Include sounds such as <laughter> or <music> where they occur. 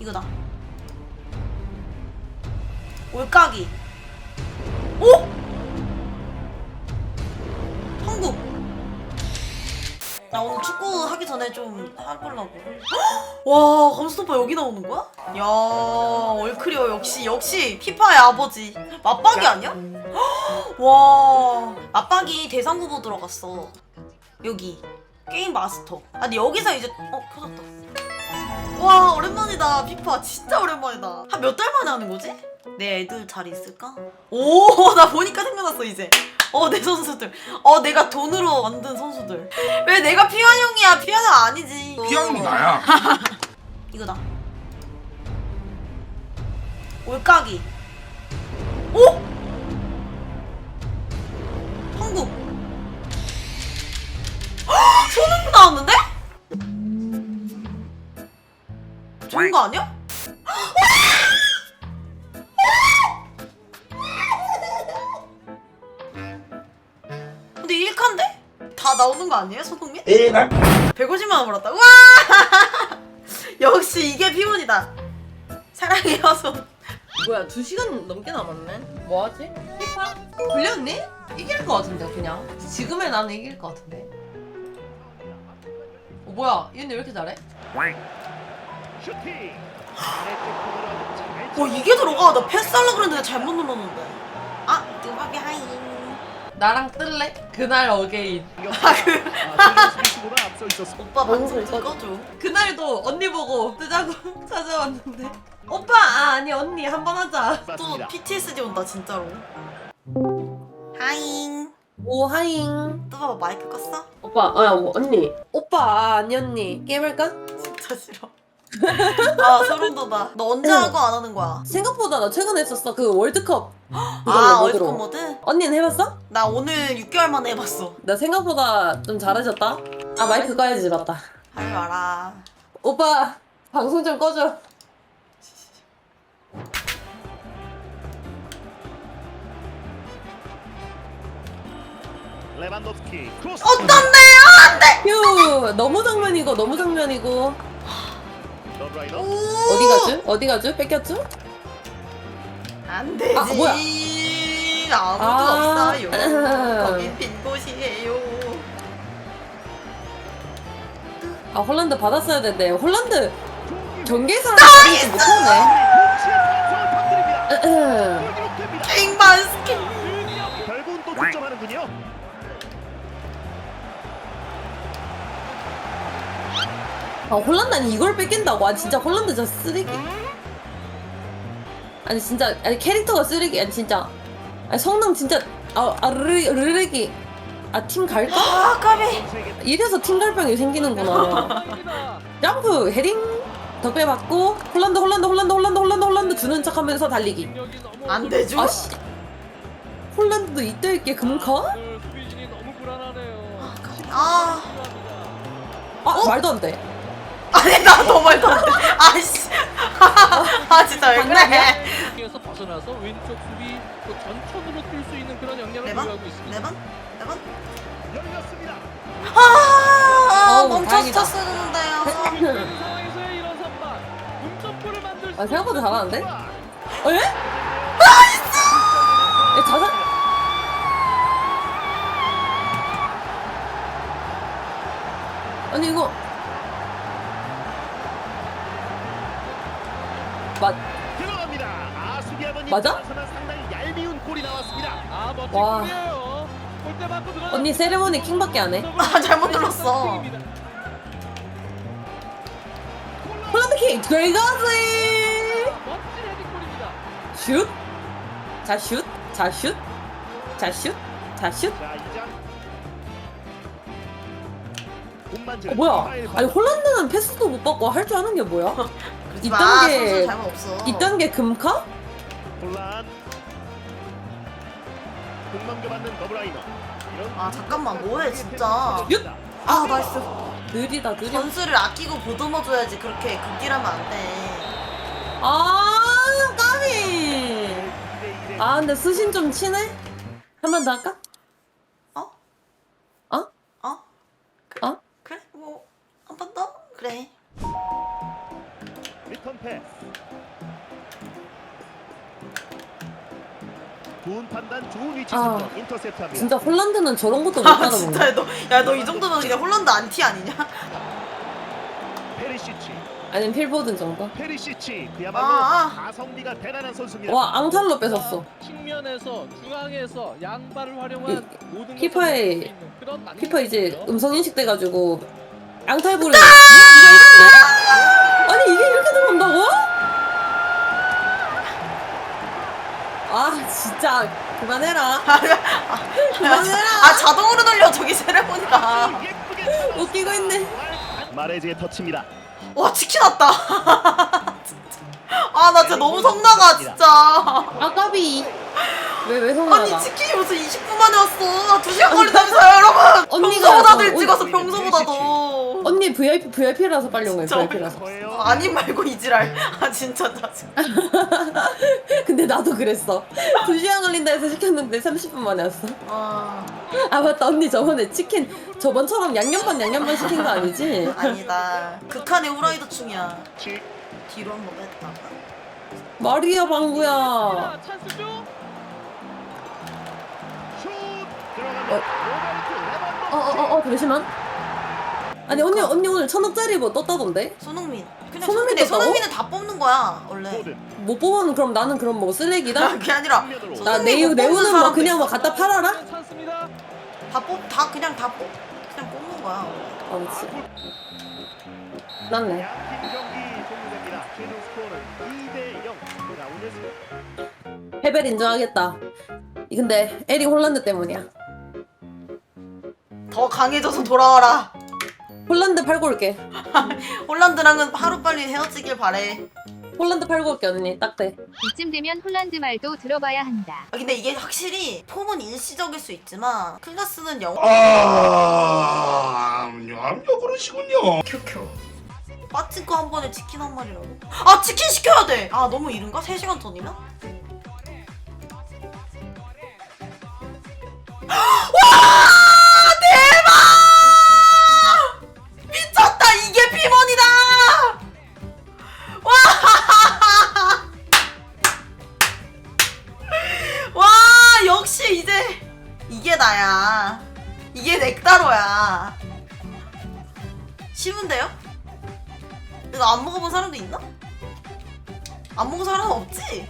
이거다. 올까기. 오? 한국. 나 오늘 축구 하기 전에 좀 해보려고. <gasps> 와, 감스토파 여기 나오는 거야? 야, 얼크리어 역시 역시 피파의 아버지. 맞박이 아니야? <gasps> 와, 맞박이 대상 후보 들어갔어. 여기 게임 마스터. 아, 근데 여기서 이제 어 켜졌다. 와, 오랜만이다. 피파 진짜 오랜만이다. 한 몇 달 만에 하는 거지? 내 애들 잘 있을까? 오, <laughs> 나 보니까 생각났어 이제. 어, 내 선수들. 어, 내가 돈으로 만든 선수들. 왜 내가 피아형이야? 피아형 아니지. 피아님이 나야. <laughs> 이거다. 올까기. 오? 한국. 헉, 손흥민 나왔는데? 좋은 거 아니야? 근데 1칸데? 다 나오는 거 아니에요? 에날 150만 원 벌었다. 와! <laughs> 역시 이게 피곤이다. 사랑해요, 손. 뭐야 2시간 넘게 남았네 뭐하지? 피파? 불렸니? 이길 것 같은데 그냥 지금의 나는 이길 것 같은데 어 뭐야 얘네 왜 이렇게 잘해? 슈팅. 어, 이게 들어가. 나 패스하려고 그랬는데 잘못 눌렀는데. 아, 뜨박이 하이. 나랑 뜰래? 그날 어게인 아, 그, 있었어. 오빠 방송 좀 꺼줘. 그날도 언니 보고 뜨자고 <laughs> 찾아왔는데 오빠 아 아니 언니 한 번 하자 또. PTSD 온다, 진짜로. 하잉. 오 하잉 또 봐봐, 마이크 껐어? 오빠 아 뭐, 언니 오빠 아니 언니 게임할까? 진짜 싫어. 아, 소름 돋아. 너 언제 하고 안 하는 거야? 생각보다 나 최근에 했었어 그 월드컵 아, 그걸로 월드컵. 모드? 언니는 해봤어? 나 오늘 6개월 만에 해봤어. 나 생각보다 좀 잘해졌다 아 마이크 꺼야지 맞다 하지 마라. 오빠 방송 좀 꺼줘 레반도프스키 크로스. 어떤데요? 휴 너무 장면이고 너무 장면이고 어디 가죠? 어디 가죠? 뺏겼죠? 안 되지. 아, 뭐야? 아무도 아. 없어요. <laughs> 거긴 빈 곳이에요. 아 홀란드 받았어야 되는데 홀란드 경기에서 잘하지 못하네. 기록됩니다. <laughs> 킹반스키. 결국은 또 득점하는군요. 아 홀란드는 이걸 뺏긴다고? 아 진짜 홀란드 저 쓰레기. 아니 진짜 아니 캐릭터가 쓰레기 아니 진짜. 아니 성능 진짜 아, 아 르, 르르기. 아 팀 갈까? 아, 까비. 이래서 팀 갈병이 생기는구나. 점프 헤딩. 덕배 받고 홀란드 홀란드 홀란드 홀란드 홀란드 홀란드 주는 척하면서 달리기. 안 되죠? 아씨. 홀란드도 이때 있게 금카? 아, 아 말도 안돼 아니 나 너무 말도 안 돼. 아씨. 아 진짜 왜 그래? 에서 벗어나서 왼쪽 수비 또 전천으로 뛸 수 있는 그런 역량을 네 번? 보유하고 있습니다. 네 번? 네 번? 열렸습니다. 아, 어우, 멈춰서 다행이다. 쳤었는데요. 이런 상황에서의 이런 선방, 동점골을 만들 수 아 생각보다 잘하는데? 에? 골. 에, 자살 아니 이거 맞 들어갑니다. 아 수비 아버님. 맞아? 나서나 상당히 얄미운 골이 나왔습니다. 아 멋진 와. 골이에요. 골대 들어가. 언니 세레모니 킹밖에 안 해. 아, 잘못 눌렀어. 홀란드 킹 들어가지. 멋진 헤딩골입니다. 슛. 자 슛. 자 슛. 자 슛. 자 슛. 자 이장. 공만질. 어, 뭐야? 아니 홀란드는 패스도 못 받고 할 줄 아는 게 뭐야? <laughs> 그러지 이 마. 단계- 선수 잘못 없어. 이딴 게 금카? 혼란. 공 넘겨받는 더블라이너. 이런 아 잠깐만 뭐해 진짜. 윷! 아 나이스. 느리다 느려. 전술을 아끼고 보듬어줘야지 그렇게 극딜하면 안 돼. 아 까비. 2대 1의 아 근데 수신 좀 치네. 한 번 더 할까? 어? 어? 어? 어? 그래? 뭐 한 번 더? 그래. 선패. 좋은 판단, 좋은 위치 아, 선정, 인터셉트합니다. 진짜 홀란드는 저런 것도 <laughs> 못아 하는 진짜 너야너 이 정도면 그냥 홀란드 안티 아니냐? 페리시치, 아니면 필보든 정도? 페리시치 그야말로 아, 가성비가 대단한 선수입니다. 와 앙탈로 뺏었어 측면에서 중앙에서 양발을 활용한 모든 피파의- 것을 할수 있는 그런 피파 이제. 음성 인식 돼가지고 앙탈 부르는 아니 이게 이렇게 들어온다고? 아 진짜 그만해라 <laughs> 그만해라 아 자동으로 돌려 저기 세레모니가. 웃기고 있네 마레즈의 터치입니다. 와 치킨 왔다. <laughs> 아 나 진짜 너무 성나가 진짜. 아까비 왜 왜 아니 성나가 치킨이 무슨 20분 만에 왔어. 2시간 걸린다면서요 여러분. 언니가 평소보다도 더- 일찍 와서 언- 평소보다도. 언니 VIP VIP라서 빨리 온 거야 진짜 VIP라서. 아님 말고 이지랄. 아 진짜 짜증. <laughs> 근데 나도 그랬어 2시간 걸린다 해서 시켰는데 30분 만에 왔어 아 아 맞다 언니 저번에 치킨 저번처럼 양념반 양념반 시킨 거 아니지? 아니다. 극한의 후라이드 충이야. 치, 뒤로 한번 뺐다가. 마리아 방구야 자, 찬스죠? 어갑니다. 로베르트 레반도프스키. 어어 어 잠시만 아니 언니 언니 오늘 천억짜리 뭐 떴다던데? 손흥민. 그냥 손흥민 근데 떴다고? 손흥민은 다 뽑는 거야 원래. 못 뽑으면 그럼 나는 그럼 뭐 쓰레기다? 그게 아니라 측면으로. 나 손흥민 내우 못 뽑는 내우는 뭐 사람도 그냥 뭐 있어. 갖다 팔아라? 다 뽑, 다 그냥 다 뽑, 그냥 뽑는 거야. 아 그렇지 난네 양팀 경기 종료됩니다. 최종 스코어는 2대 0. 자, 오늘 패배를 인정하겠다 이 근데 에릭 홀란드 때문이야 더 강해져서 돌아와라. 홀란드 팔고 올게 <laughs> 홀란드랑은 하루 빨리 헤어지길 바래. 홀란드 팔고 올게 언니 딱 돼 이쯤 되면 홀란드 말도 들어봐야 한다. 아, 근데 이게 확실히 폼은 일시적일 수 있지만 클라스는 영. 아, 암요 그러시군요. 큐큐. 빠친코 한 번에 치킨 한 마리라고. 아 치킨 시켜야 돼. 아 너무 이른가? 3 시간 전이면? 역시 이제 이게 나야. 이게 넥타로야. 쉬운데요? 이거 안 먹어본 사람도 있나? 안 먹은 사람은 없지?